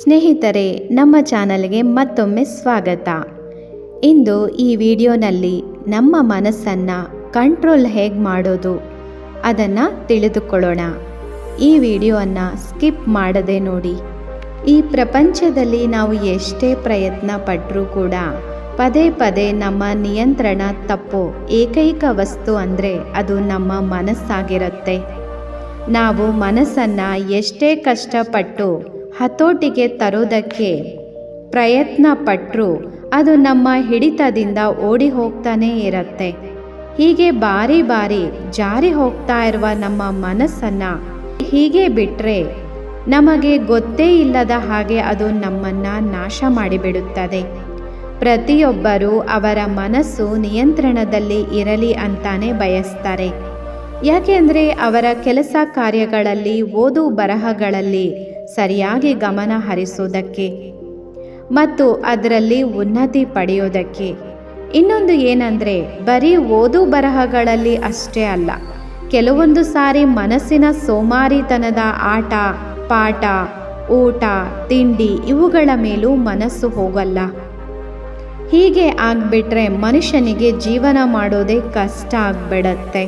ಸ್ನೇಹಿತರೆ, ನಮ್ಮ ಚಾನಲ್ಗೆ ಮತ್ತೊಮ್ಮೆ ಸ್ವಾಗತ. ಇಂದು ಈ ವಿಡಿಯೋನಲ್ಲಿ ನಮ್ಮ ಮನಸ್ಸನ್ನು ಕಂಟ್ರೋಲ್ ಹೇಗೆ ಮಾಡೋದು ಅದನ್ನು ತಿಳಿದುಕೊಳ್ಳೋಣ. ಈ ವಿಡಿಯೋವನ್ನು ಸ್ಕಿಪ್ ಮಾಡದೆ ನೋಡಿ. ಈ ಪ್ರಪಂಚದಲ್ಲಿ ನಾವು ಎಷ್ಟೇ ಪ್ರಯತ್ನ ಪಟ್ಟರೂ ಕೂಡ ಪದೇ ಪದೇ ನಮ್ಮ ನಿಯಂತ್ರಣ ತಪ್ಪೋ ಏಕೈಕ ವಸ್ತು ಅಂದರೆ ಅದು ನಮ್ಮ ಮನಸ್ಸಾಗಿರುತ್ತೆ. ನಾವು ಮನಸ್ಸನ್ನು ಎಷ್ಟೇ ಕಷ್ಟಪಟ್ಟು ಹತೋಟಿಗೆ ತರೋದಕ್ಕೆ ಪ್ರಯತ್ನ ಪಟ್ಟರೂ ಅದು ನಮ್ಮ ಹಿಡಿತದಿಂದ ಓಡಿ ಹೋಗ್ತಾನೇ ಇರುತ್ತೆ. ಹೀಗೆ ಬಾರಿ ಬಾರಿ ಜಾರಿ ಹೋಗ್ತಾ ಇರುವ ನಮ್ಮ ಮನಸ್ಸನ್ನು ಹೀಗೆ ಬಿಟ್ಟರೆ ನಮಗೆ ಗೊತ್ತೇ ಇಲ್ಲದ ಹಾಗೆ ಅದು ನಮ್ಮನ್ನು ನಾಶ ಮಾಡಿಬಿಡುತ್ತದೆ. ಪ್ರತಿಯೊಬ್ಬರೂ ಅವರ ಮನಸ್ಸು ನಿಯಂತ್ರಣದಲ್ಲಿ ಇರಲಿ ಅಂತಾನೆ ಬಯಸ್ತಾರೆ. ಯಾಕೆಂದರೆ ಅವರ ಕೆಲಸ ಕಾರ್ಯಗಳಲ್ಲಿ, ಓದು ಬರಹಗಳಲ್ಲಿ ಸರಿಯಾಗಿ ಗಮನ ಹರಿಸೋದಕ್ಕೆ ಮತ್ತು ಅದರಲ್ಲಿ ಉನ್ನತಿ ಪಡೆಯೋದಕ್ಕೆ ಇನ್ನೊಂದು ಏನಂದರೆ, ಬರೀ ಓದು ಬರಹಗಳಲ್ಲಿ ಅಷ್ಟೇ ಅಲ್ಲ, ಕೆಲವೊಂದು ಸಾರಿ ಮನಸ್ಸಿನ ಸೋಮಾರಿತನದ ಆಟ, ಪಾಠ, ಊಟ, ತಿಂಡಿ ಇವುಗಳ ಮೇಲೂ ಮನಸ್ಸು ಹೋಗಲ್ಲ. ಹೀಗೆ ಆಗ್ಬಿಟ್ರೆ ಮನುಷ್ಯನಿಗೆ ಜೀವನ ಮಾಡೋದೇ ಕಷ್ಟ ಆಗ್ಬಿಡತ್ತೆ.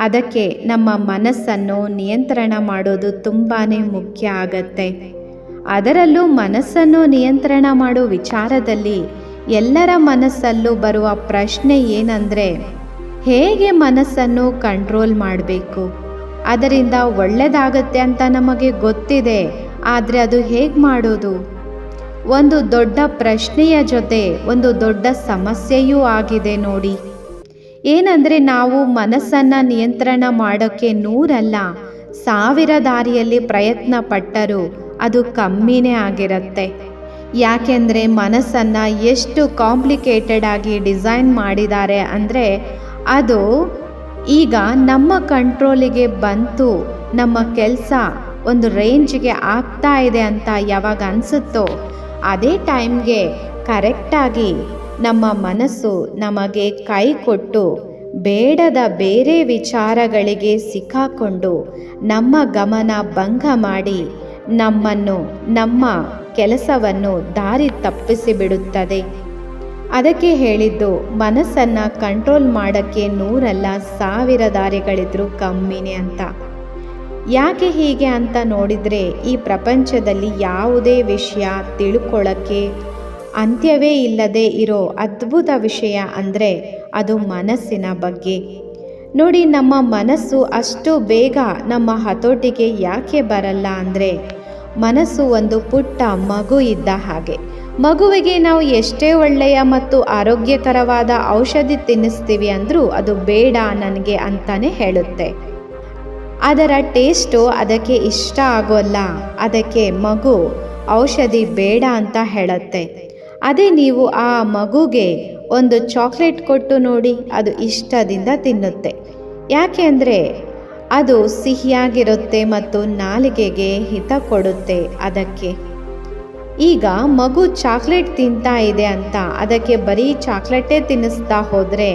ಅದಕ್ಕೆ ನಮ್ಮ ಮನಸ್ಸನ್ನು ನಿಯಂತ್ರಣ ಮಾಡೋದು ತುಂಬಾ ಮುಖ್ಯ ಆಗತ್ತೆ. ಅದರಲ್ಲೂ ಮನಸ್ಸನ್ನು ನಿಯಂತ್ರಣ ಮಾಡೋ ವಿಚಾರದಲ್ಲಿ ಎಲ್ಲರ ಮನಸ್ಸಲ್ಲೂ ಬರುವ ಪ್ರಶ್ನೆ ಏನಂದರೆ, ಹೇಗೆ ಮನಸ್ಸನ್ನು ಕಂಟ್ರೋಲ್ ಮಾಡಬೇಕು? ಅದರಿಂದ ಒಳ್ಳೆಯದಾಗತ್ತೆ ಅಂತ ನಮಗೆ ಗೊತ್ತಿದೆ, ಆದರೆ ಅದು ಹೇಗೆ ಮಾಡೋದು? ಒಂದು ದೊಡ್ಡ ಪ್ರಶ್ನೆಯ ಜೊತೆ ಒಂದು ದೊಡ್ಡ ಸಮಸ್ಯೆಯೂ ಆಗಿದೆ ನೋಡಿ. ಏನಂದರೆ ನಾವು ಮನಸ್ಸನ್ನು ನಿಯಂತ್ರಣ ಮಾಡೋಕ್ಕೆ ನೂರಲ್ಲ, ಸಾವಿರ ದಾರಿಯಲ್ಲಿ ಪ್ರಯತ್ನ ಪಟ್ಟರೂ ಅದು ಕಮ್ಮಿನೇ ಆಗಿರುತ್ತೆ. ಯಾಕೆಂದರೆ ಮನಸ್ಸನ್ನು ಎಷ್ಟು ಕಾಂಪ್ಲಿಕೇಟೆಡ್ ಆಗಿ ಡಿಸೈನ್ ಮಾಡಿದ್ದಾರೆ ಅಂದರೆ ಅದು ಈಗ ನಮ್ಮ ಕಂಟ್ರೋಲಿಗೆ ಬಂತು, ನಮ್ಮ ಕೆಲಸ ಒಂದು ರೇಂಜ್ಗೆ ಆಗ್ತಾ ಇದೆ ಅಂತ ಯಾವಾಗ ಅನಿಸುತ್ತೋ, ಅದೇ ಟೈಮ್ಗೆ ಕರೆಕ್ಟಾಗಿ ನಮ್ಮ ಮನಸ್ಸು ನಮಗೆ ಕೈ ಕೊಟ್ಟು ಬೇಡದ ಬೇರೆ ವಿಚಾರಗಳಿಗೆ ಸಿಕ್ಕಾಕೊಂಡು ನಮ್ಮ ಗಮನ ಭಂಗ ಮಾಡಿ ನಮ್ಮನ್ನು, ನಮ್ಮ ಕೆಲಸವನ್ನು ದಾರಿ ತಪ್ಪಿಸಿಬಿಡುತ್ತದೆ. ಅದಕ್ಕೆ ಹೇಳಿದ್ದು, ಮನಸ್ಸನ್ನು ಕಂಟ್ರೋಲ್ ಮಾಡೋಕ್ಕೆ ನೂರಲ್ಲ ಸಾವಿರ ದಾರಿಗಳಿದ್ರೂ ಕಮ್ಮಿನೇ ಅಂತ. ಯಾಕೆ ಹೀಗೆ ಅಂತ ನೋಡಿದರೆ ಈ ಪ್ರಪಂಚದಲ್ಲಿ ಯಾವುದೇ ವಿಷಯ ತಿಳ್ಕೊಳ್ಳೋಕ್ಕೆ ಅಂತ್ಯವೇ ಇಲ್ಲದೆ ಇರೋ ಅದ್ಭುತ ವಿಷಯ ಅಂದರೆ ಅದು ಮನಸ್ಸಿನ ಬಗ್ಗೆ. ನೋಡಿ ನಮ್ಮ ಮನಸ್ಸು ಅಷ್ಟು ಬೇಗ ನಮ್ಮ ಹತೋಟಿಗೆ ಯಾಕೆ ಬರಲ್ಲ ಅಂದರೆ ಮನಸ್ಸು ಒಂದು ಪುಟ್ಟ ಮಗು ಇದ್ದ ಹಾಗೆ. ಮಗುವಿಗೆ ನಾವು ಎಷ್ಟೇ ಒಳ್ಳೆಯ ಮತ್ತು ಆರೋಗ್ಯಕರವಾದ ಔಷಧಿ ತಿನ್ನಿಸ್ತೀವಿ ಅಂದರೂ ಅದು ಬೇಡ ನನಗೆ ಅಂತಾನೆ ಹೇಳುತ್ತೆ. ಅದರ ಟೇಸ್ಟು ಅದಕ್ಕೆ ಇಷ್ಟ ಆಗೋಲ್ಲ. ಅದಕ್ಕೆ ಮಗು ಔಷಧಿ ಬೇಡ ಅಂತ ಹೇಳುತ್ತೆ. ಅದೇ ನೀವು ಆ ಮಗುಗೆ ಒಂದು ಚಾಕ್ಲೇಟ್ ಕೊಟ್ಟು ನೋಡಿ, ಅದು ಇಷ್ಟದಿಂದ ತಿನ್ನುತ್ತೆ. ಯಾಕೆ ಅಂದರೆ, ಅದು ಸಿಹಿಯಾಗಿರುತ್ತೆ ಮತ್ತು ನಾಲಿಗೆಗೆ ಹಿತ ಕೊಡುತ್ತೆ ಅದಕ್ಕೆ. ಈಗ ಮಗು ಚಾಕ್ಲೇಟ್ ತಿಂತಾ ಇದೆ ಅಂತ ಅದಕ್ಕೆ ಬರೀ ಚಾಕ್ಲೇಟೇ ತಿನ್ನಿಸ್ತಾ ಹೋದರೆ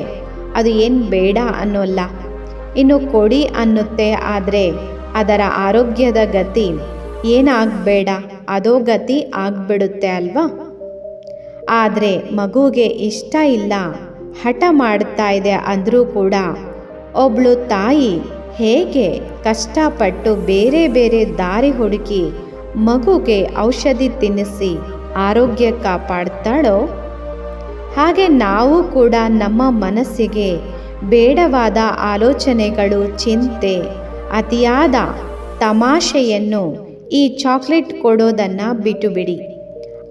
ಅದು ಏನು ಬೇಡ ಅನ್ನೋಲ್ಲ. ಇನ್ನು ಕೊಡಿ ಅನ್ನುತ್ತೆ ಆದರೆ ಅದರ ಆರೋಗ್ಯದ ಗತಿ ಏನಾಗಬೇಡ ಅದೋ ಗತಿ ಆಗ್ಬಿಡುತ್ತೆ ಅಲ್ವಾ? ಆದರೆ ಮಗುಗೆ ಇಷ್ಟ ಇಲ್ಲ. ಹಠ ಮಾಡ್ತಾ ಇದೆ ಅಂದರೂ ಕೂಡ ಒಬ್ಳು ತಾಯಿ ಹೇಗೆ ಕಷ್ಟಪಟ್ಟು ಬೇರೆ ಬೇರೆ ದಾರಿ ಹುಡುಕಿ ಮಗುಗೆ ಔಷಧಿ ತಿನ್ನಿಸಿ ಆರೋಗ್ಯ ಕಾಪಾಡ್ತಾಳೋ? ಹಾಗೆ ನಾವು ಕೂಡ ನಮ್ಮ ಮನಸ್ಸಿಗೆ ಬೇಡವಾದ ಆಲೋಚನೆಗಳು, ಚಿಂತೆ, ಅತಿಯಾದ ತಮಾಷೆಯನ್ನು ಈ ಚಾಕ್ಲೇಟ್ ಕೊಡೋದನ್ನು ಬಿಟ್ಟುಬಿಡಿ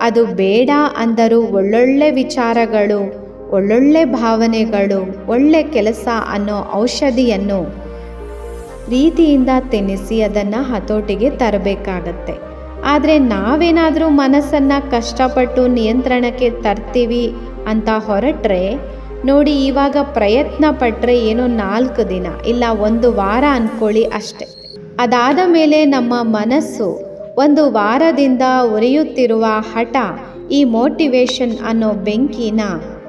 ಅದು ಬೇಡ ಅಂದರೂ ಒಳ್ಳೊಳ್ಳೆ ವಿಚಾರಗಳು, ಒಳ್ಳೊಳ್ಳೆ ಭಾವನೆಗಳು, ಒಳ್ಳೆ ಕೆಲಸ ಅನ್ನೋ ಔಷಧಿಯನ್ನು ರೀತಿಯಿಂದ ತಿನ್ನಿಸಿ ಅದನ್ನು ಹತೋಟಿಗೆ ತರಬೇಕಾಗತ್ತೆ. ಆದರೆ ನಾವೇನಾದರೂ ಮನಸ್ಸನ್ನು ಕಷ್ಟಪಟ್ಟು ನಿಯಂತ್ರಣಕ್ಕೆ ತರ್ತೀವಿ ಅಂತ ಹೊರಟ್ರೆ, ನೋಡಿ ಇವಾಗ ಪ್ರಯತ್ನ ಪಟ್ಟರೆ ಏನೋ ನಾಲ್ಕು ದಿನ ಇಲ್ಲ ಒಂದು ವಾರ ಅಂದ್ಕೊಳ್ಳಿ ಅಷ್ಟೆ. ಅದಾದ ಮೇಲೆ ನಮ್ಮ ಮನಸ್ಸು ಒಂದು ವಾರದಿಂದ ಉರಿಯುತ್ತಿರುವ ಹಠ, ಈ ಮೋಟಿವೇಶನ್ ಅನ್ನೋ ಬೆಂಕಿನ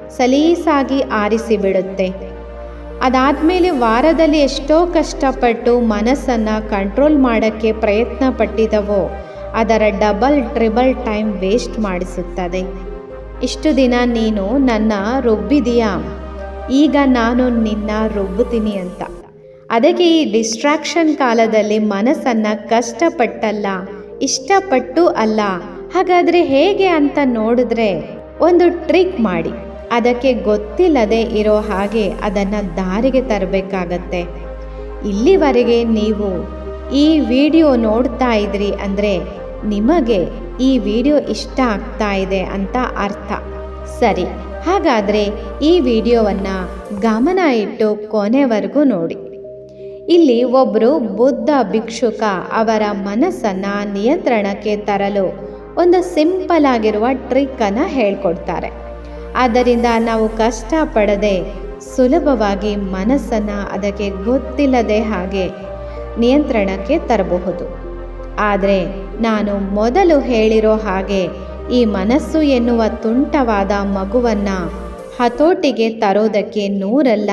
ಸಲೀಸಾಗಿ ಆರಿಸಿಬಿಡುತ್ತೆ. ಅದಾದಮೇಲೆ ವಾರದಲ್ಲಿ ಎಷ್ಟೋ ಕಷ್ಟಪಟ್ಟು ಮನಸ್ಸನ್ನು ಕಂಟ್ರೋಲ್ ಮಾಡೋಕ್ಕೆ ಪ್ರಯತ್ನ ಪಟ್ಟಿದವೋ ಅದರ ಡಬಲ್ ಟ್ರಿಬಲ್ ಟೈಮ್ ವೇಸ್ಟ್ ಮಾಡಿಸುತ್ತದೆ. ಇಷ್ಟು ದಿನ ನೀನು ನನ್ನ ರುಬ್ಬಿದೀಯಾ? ಈಗ ನಾನು ನಿನ್ನ ರುಬ್ಬುತ್ತೀನಿ ಅಂತ. ಅದಕ್ಕೆ ಈ ಡಿಸ್ಟ್ರಾಕ್ಷನ್ ಕಾಲದಲ್ಲಿ ಮನಸ್ಸನ್ನು ಕಷ್ಟಪಟ್ಟಲ್ಲ. ಇಷ್ಟಪಟ್ಟು ಅಲ್ಲ. ಹಾಗಾದರೆ ಹೇಗೆ ಅಂತ ನೋಡಿದ್ರೆ ಒಂದು ಟ್ರಿಕ್ ಮಾಡಿ. ಅದಕ್ಕೆ ಗೊತ್ತಿಲ್ಲದೆ ಇರೋ ಹಾಗೆ ಅದನ್ನು ದಾರಿಗೆ ತರಬೇಕಾಗತ್ತೆ. ಇಲ್ಲಿವರೆಗೆ ನೀವು ಈ ವಿಡಿಯೋ ನೋಡ್ತಾ ಇದ್ರಿ ಅಂದರೆ ನಿಮಗೆ ಈ ವಿಡಿಯೋ ಇಷ್ಟ ಆಗ್ತಾ ಇದೆ ಅಂತ ಅರ್ಥ. ಸರಿ, ಹಾಗಾದರೆ ಈ ವಿಡಿಯೋವನ್ನು ಗಮನ ಇಟ್ಟು ಕೊನೆವರೆಗೂ ನೋಡಿ. ಇಲ್ಲಿ ಒಬ್ಬರು ಬುದ್ಧ ಭಿಕ್ಷುಕ ಅವರ ಮನಸ್ಸನ್ನು ನಿಯಂತ್ರಣಕ್ಕೆ ತರಲು ಒಂದು ಸಿಂಪಲ್ ಆಗಿರುವ ಟ್ರಿಕ್ಕನ್ನು ಹೇಳ್ಕೊಡ್ತಾರೆ. ಆದ್ದರಿಂದ ನಾವು ಕಷ್ಟಪಡದೆ ಸುಲಭವಾಗಿ ಮನಸ್ಸನ್ನು ಅದಕ್ಕೆ ಗೊತ್ತಿಲ್ಲದೆ ಹಾಗೆ ನಿಯಂತ್ರಣಕ್ಕೆ ತರಬಹುದು. ಆದರೆ ನಾನು ಮೊದಲು ಹೇಳಿರೋ ಹಾಗೆ ಈ ಮನಸ್ಸು ಎನ್ನುವ ತುಂಟವಾದ ಮಗುವನ್ನು ಹತೋಟಿಗೆ ತರೋದಕ್ಕೆ ನೂರಲ್ಲ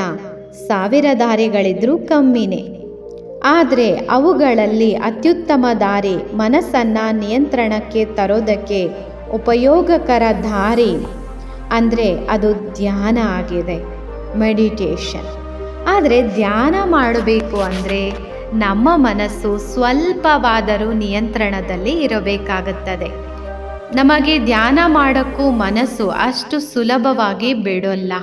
ಸಾವಿರ ದಾರಿಗಳಿದ್ರೂ ಕಮ್ಮಿನೇ. ಆದರೆ ಅವುಗಳಲ್ಲಿ ಅತ್ಯುತ್ತಮ ದಾರಿ ಮನಸ್ಸನ್ನು ನಿಯಂತ್ರಣಕ್ಕೆ ತರೋದಕ್ಕೆ ಉಪಯೋಗಕರ ದಾರಿ. ಅಂದರೆ ಅದು ಧ್ಯಾನ ಆಗಿದೆ, ಮೆಡಿಟೇಷನ್. ಆದರೆ ಧ್ಯಾನ ಮಾಡಬೇಕು ಅಂದರೆ ನಮ್ಮ ಮನಸ್ಸು ಸ್ವಲ್ಪವಾದರೂ ನಿಯಂತ್ರಣದಲ್ಲಿ ಇರಬೇಕಾಗುತ್ತದೆ. ನಮಗೆ ಧ್ಯಾನ ಮಾಡೋಕ್ಕೂ ಮನಸ್ಸು ಅಷ್ಟು ಸುಲಭವಾಗಿ ಬಿಡೋಲ್ಲ.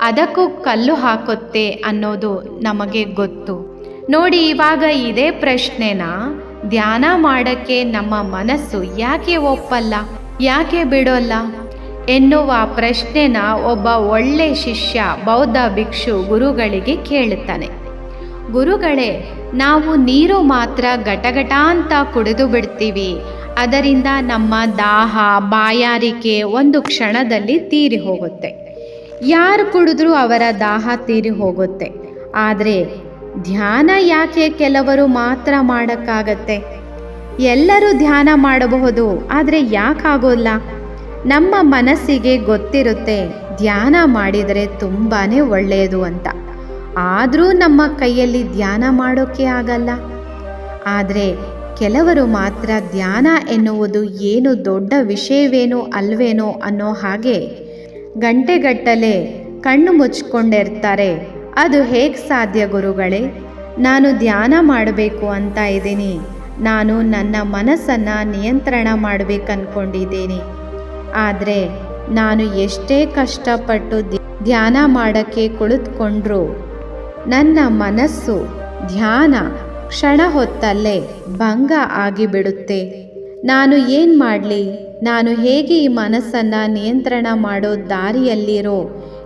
ಅದಕ್ಕೂ ಕಲ್ಲು ಹಾಕುತ್ತೆ ಅನ್ನೋದು ನಮಗೆ ಗೊತ್ತು. ನೋಡಿ, ಇವಾಗ ಇದೇ ಪ್ರಶ್ನೆನ ಧ್ಯಾನ ಮಾಡೋಕ್ಕೆ ನಮ್ಮ ಮನಸ್ಸು ಯಾಕೆ ಒಪ್ಪಲ್ಲ? ಯಾಕೆ ಬಿಡೋಲ್ಲ? ಎನ್ನುವ ಪ್ರಶ್ನೆನ ಒಬ್ಬ ಒಳ್ಳೆ ಶಿಷ್ಯ ಬೌದ್ಧ ಭಿಕ್ಷು ಗುರುಗಳಿಗೆ ಕೇಳುತ್ತಾನೆ. ಗುರುಗಳೇ, ನಾವು ನೀರು ಮಾತ್ರ ಘಟಘಟ ಅಂತ ಕುಡಿದು ಬಿಡ್ತೀವಿ. ಅದರಿಂದ ನಮ್ಮ ದಾಹ, ಬಾಯಾರಿಕೆ ಒಂದು ಕ್ಷಣದಲ್ಲಿ ತೀರಿ ಹೋಗುತ್ತೆ. ಯಾರು ಕುಡಿದ್ರೂ ಅವರ ದಾಹ ತೀರಿ ಹೋಗುತ್ತೆ. ಆದರೆ ಧ್ಯಾನ ಯಾಕೆ ಕೆಲವರು ಮಾತ್ರ ಮಾಡೋಕ್ಕಾಗತ್ತೆ? ಎಲ್ಲರೂ ಧ್ಯಾನ ಮಾಡಬಹುದು, ಆದರೆ ಯಾಕಾಗೋಲ್ಲ? ನಮ್ಮ ಮನಸ್ಸಿಗೆ ಗೊತ್ತಿರುತ್ತೆ, ಧ್ಯಾನ ಮಾಡಿದರೆ ತುಂಬಾ ಒಳ್ಳೆಯದು ಅಂತ. ಆದರೂ ನಮ್ಮ ಕೈಯಲ್ಲಿ ಧ್ಯಾನ ಮಾಡೋಕ್ಕೆ ಆಗಲ್ಲ. ಆದರೆ ಕೆಲವರು ಮಾತ್ರ ಧ್ಯಾನ ಎನ್ನುವುದು ಏನು ದೊಡ್ಡ ವಿಷಯವೇನೋ ಅಲ್ವೇನೋ ಅನ್ನೋ ಹಾಗೆ ಗಂಟೆಗಟ್ಟಲೆ ಕಣ್ಣು ಮುಚ್ಕೊಂಡಿರ್ತಾರೆ ಅದು ಹೇಗೆ ಸಾಧ್ಯ ಗುರುಗಳೇ? ನಾನು ಧ್ಯಾನ ಮಾಡಬೇಕು ಅಂತ ಇದ್ದೀನಿ. ನಾನು ನನ್ನ ಮನಸ್ಸನ್ನು ನಿಯಂತ್ರಣ ಮಾಡಬೇಕನ್ಕೊಂಡಿದ್ದೀನಿ. ಆದರೆ ನಾನು ಎಷ್ಟೇ ಕಷ್ಟಪಟ್ಟು ಧ್ಯಾನ ಮಾಡೋಕ್ಕೆ ಕುಳಿತುಕೊಂಡ್ರೂ ನನ್ನ ಮನಸ್ಸು ಧ್ಯಾನ ಕ್ಷಣ ಹೊತ್ತಲ್ಲೇ ಭಂಗ ಆಗಿಬಿಡುತ್ತೆ. ನಾನು ಏನು ಮಾಡಲಿ? ನಾನು ಹೇಗೆ ಈ ಮನಸ್ಸನ್ನು ನಿಯಂತ್ರಣ ಮಾಡೋ ದಾರಿಯಲ್ಲಿರೋ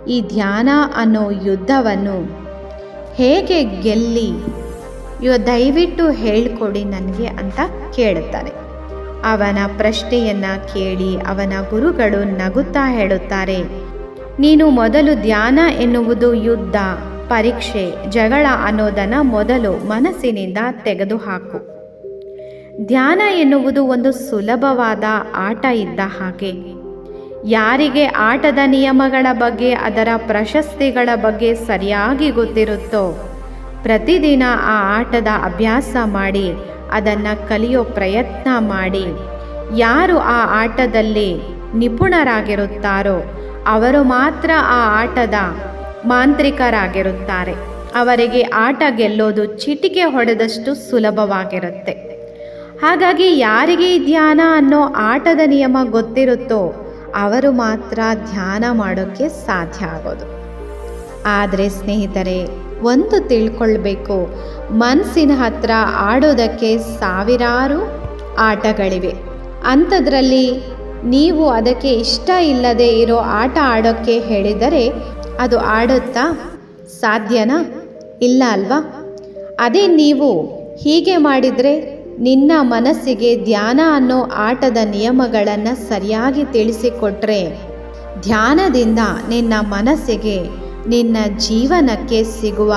ಈ ಧ್ಯಾನ ಅನ್ನೋ ಯುದ್ಧವನ್ನು ಹೇಗೆ ಗೆಲ್ಲಿ? ಇವ ದಯವಿಟ್ಟು ಹೇಳಿಕೊಡಿ ನನಗೆ ಅಂತ ಕೇಳುತ್ತಾನೆ ಅವನ ಪ್ರಶ್ನೆಯನ್ನ ಕೇಳಿ ಅವನ ಗುರುಗಳು ನಗುತ್ತಾ ಹೇಳುತ್ತಾರೆ, ನೀನು ಮೊದಲು ಧ್ಯಾನ ಎನ್ನುವುದು ಯುದ್ಧ, ಪರೀಕ್ಷೆ, ಜಗಳ ಅನ್ನೋದನ್ನು ಮೊದಲು ಮನಸ್ಸಿನಿಂದ ತೆಗೆದುಹಾಕು. ಧ್ಯಾನ ಎನ್ನುವುದು ಒಂದು ಸುಲಭವಾದ ಆಟ ಇದ್ದ ಹಾಗೆ. ಯಾರಿಗೆ ಆಟದ ನಿಯಮಗಳ ಬಗ್ಗೆ, ಅದರ ಪ್ರಶಸ್ತಿಗಳ ಬಗ್ಗೆ ಸರಿಯಾಗಿ ಗೊತ್ತಿರುತ್ತೋ, ಪ್ರತಿದಿನ ಆ ಆಟದ ಅಭ್ಯಾಸ ಮಾಡಿ, ಅದನ್ನು ಕಲಿಯೋ ಪ್ರಯತ್ನ ಮಾಡಿ, ಯಾರು ಆ ಆಟದಲ್ಲಿ ನಿಪುಣರಾಗಿರುತ್ತಾರೋ, ಅವರು ಮಾತ್ರ ಆ ಆಟದ ಮಾಂತ್ರಿಕರಾಗಿರುತ್ತಾರೆ. ಅವರಿಗೆ ಆಟ ಗೆಲ್ಲೋದು ಚಿಟಿಕೆ ಹೊಡೆದಷ್ಟು ಸುಲಭವಾಗಿರುತ್ತೆ. ಹಾಗಾಗಿ ಯಾರಿಗೆ ಧ್ಯಾನ ಅನ್ನೋ ಆಟದ ನಿಯಮ ಗೊತ್ತಿರುತ್ತೋ ಅವರು ಮಾತ್ರ ಧ್ಯಾನ ಮಾಡೋಕ್ಕೆ ಸಾಧ್ಯ ಆಗೋದು. ಆದರೆ ಸ್ನೇಹಿತರೆ, ಒಂದು ತಿಳ್ಕೊಳ್ಬೇಕು ಮನಸ್ಸಿನ ಹತ್ರ ಆಡೋದಕ್ಕೆ ಸಾವಿರಾರು ಆಟಗಳಿವೆ. ಅಂಥದ್ರಲ್ಲಿ ನೀವು ಅದಕ್ಕೆ ಇಷ್ಟ ಇಲ್ಲದೆ ಇರೋ ಆಟ ಆಡೋಕ್ಕೆ ಹೇಳಿದರೆ ಅದು ಆಡುತ್ತಾ ಸಾಧ್ಯನಾ? ಇಲ್ಲ ಅಲ್ವಾ? ಅದೇ ನೀವು ಹೀಗೆ ಮಾಡಿದರೆ ನಿನ್ನ ಮನಸ್ಸಿಗೆ ಧ್ಯಾನ ಅನ್ನೋ ಆಟದ ನಿಯಮಗಳನ್ನು ಸರಿಯಾಗಿ ತಿಳಿಸಿಕೊಟ್ರೆ ಧ್ಯಾನದಿಂದ ನಿನ್ನ ಮನಸ್ಸಿಗೆ ನಿನ್ನ ಜೀವನಕ್ಕೆ ಸಿಗುವ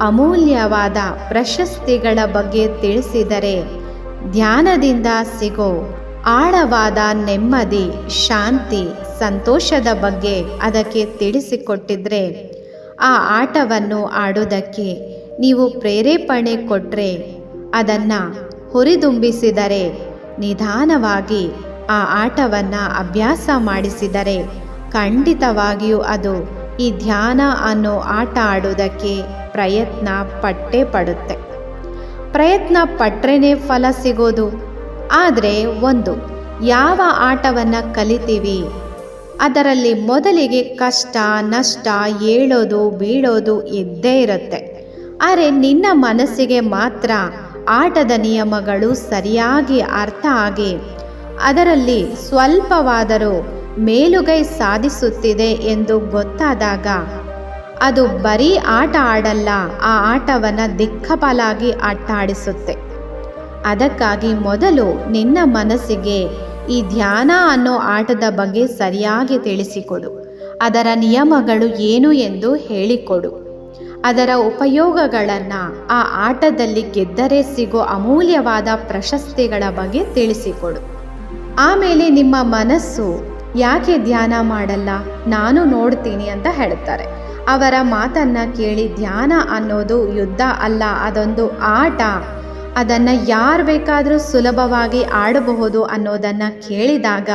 ಅಮೂಲ್ಯವಾದ ಪ್ರಶಸ್ತಿಗಳ ಬಗ್ಗೆ ತಿಳಿಸಿದರೆ ಧ್ಯಾನದಿಂದ ಸಿಗೋ ಆಳವಾದ ನೆಮ್ಮದಿ, ಶಾಂತಿ, ಸಂತೋಷದ ಬಗ್ಗೆ ಅದಕ್ಕೆ ತಿಳಿಸಿಕೊಟ್ಟಿದ್ರೆ ಆ ಆಟವನ್ನು ಆಡೋದಕ್ಕೆ ನೀವು ಪ್ರೇರೇಪಣೆ ಕೊಟ್ಟರೆ ಅದನ್ನು ಹುರಿದುಂಬಿಸಿದರೆ, ನಿಧಾನವಾಗಿ ಆ ಆಟವನ್ನು ಅಭ್ಯಾಸ ಮಾಡಿಸಿದರೆ ಖಂಡಿತವಾಗಿಯೂ ಅದು ಈ ಧ್ಯಾನ ಅನ್ನೋ ಆಟ ಆಡೋದಕ್ಕೆ ಪ್ರಯತ್ನ ಪಟ್ಟೇ ಪಡುತ್ತೆ. ಪ್ರಯತ್ನ ಪಟ್ರೇ ಫಲ ಸಿಗೋದು. ಆದರೆ ಒಂದು, ಯಾವ ಆಟವನ್ನು ಕಲಿತೀವಿ? ಅದರಲ್ಲಿ ಮೊದಲಿಗೆ ಕಷ್ಟ, ನಷ್ಟ, ಏಳೋದು, ಬೀಳೋದು ಇದ್ದೇ ಇರುತ್ತೆ. ಆದರೆ ನಿನ್ನ ಮನಸ್ಸಿಗೆ ಮಾತ್ರ ಆಟದ ನಿಯಮಗಳು ಸರಿಯಾಗಿ ಅರ್ಥ ಆಗಿ, ಅದರಲ್ಲಿ ಸ್ವಲ್ಪವಾದರೂ ಮೇಲುಗೈ ಸಾಧಿಸುತ್ತಿದೆ ಎಂದು ಗೊತ್ತಾದಾಗ, ಅದು ಬರೀ ಆಟ ಆಡಲ್ಲ, ಆ ಆಟವನ್ನು ದಿಕ್ಕಪಾಲಾಗಿ ಆಟಾಡಿಸುತ್ತೆ ಅದಕ್ಕಾಗಿ ಮೊದಲು ನಿನ್ನ ಮನಸ್ಸಿಗೆ ಈ ಧ್ಯಾನ ಅನ್ನೋ ಆಟದ ಬಗ್ಗೆ ಸರಿಯಾಗಿ ತಿಳಿಸಿಕೊಡು. ಅದರ ನಿಯಮಗಳು ಏನು ಎಂದು ಹೇಳಿಕೊಡು. ಅದರ ಉಪಯೋಗಗಳನ್ನು ಆ ಆಟದಲ್ಲಿ ಗೆದ್ದರೆ ಸಿಗೋ ಅಮೂಲ್ಯವಾದ ಪ್ರಶಸ್ತಿಗಳ ಬಗ್ಗೆ ತಿಳಿಸಿಕೊಡು. ಆಮೇಲೆ ನಿಮ್ಮ ಮನಸ್ಸು ಯಾಕೆ ಧ್ಯಾನ ಮಾಡಲ್ಲ? ನಾನು ನೋಡ್ತೀನಿ ಅಂತ ಹೇಳ್ತಾರೆ ಅವರ ಮಾತನ್ನ ಕೇಳಿ ಧ್ಯಾನ ಅನ್ನೋದು ಯುದ್ಧ ಅಲ್ಲ, ಅದೊಂದು ಆಟ. ಅದನ್ನು ಯಾರು ಬೇಕಾದರೂ ಸುಲಭವಾಗಿ ಆಡಬಹುದು ಅನ್ನೋದನ್ನು ಕೇಳಿದಾಗ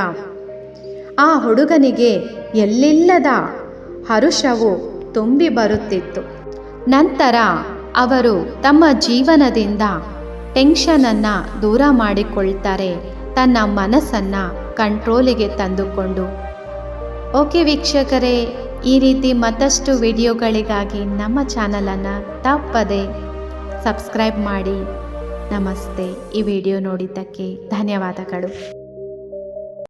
ಆ ಹುಡುಗನಿಗೆ ಎಲ್ಲಿಲ್ಲದ ಹರುಷವು ತುಂಬಿ ಬರುತ್ತಿತ್ತು. ನಂತರ ಅವರು ತಮ್ಮ ಜೀವನದಿಂದ ಟೆನ್ಷನನ್ನು ದೂರ ಮಾಡಿಕೊಳ್ತಾರೆ. ತನ್ನ ಮನಸ್ಸನ್ನು ಕಂಟ್ರೋಲಿಗೆ ತಂದುಕೊಂಡು. ಓಕೆ ವೀಕ್ಷಕರೇ, ಈ ರೀತಿ ಮತ್ತಷ್ಟು ವಿಡಿಯೋಗಳಿಗಾಗಿ ನಮ್ಮ ಚಾನಲನ್ನು ತಪ್ಪದೆ ಸಬ್ಸ್ಕ್ರೈಬ್ ಮಾಡಿ. ನಮಸ್ತೆ. ಈ ವಿಡಿಯೋ ನೋಡಿದ್ದಕ್ಕೆ ಧನ್ಯವಾದಗಳು.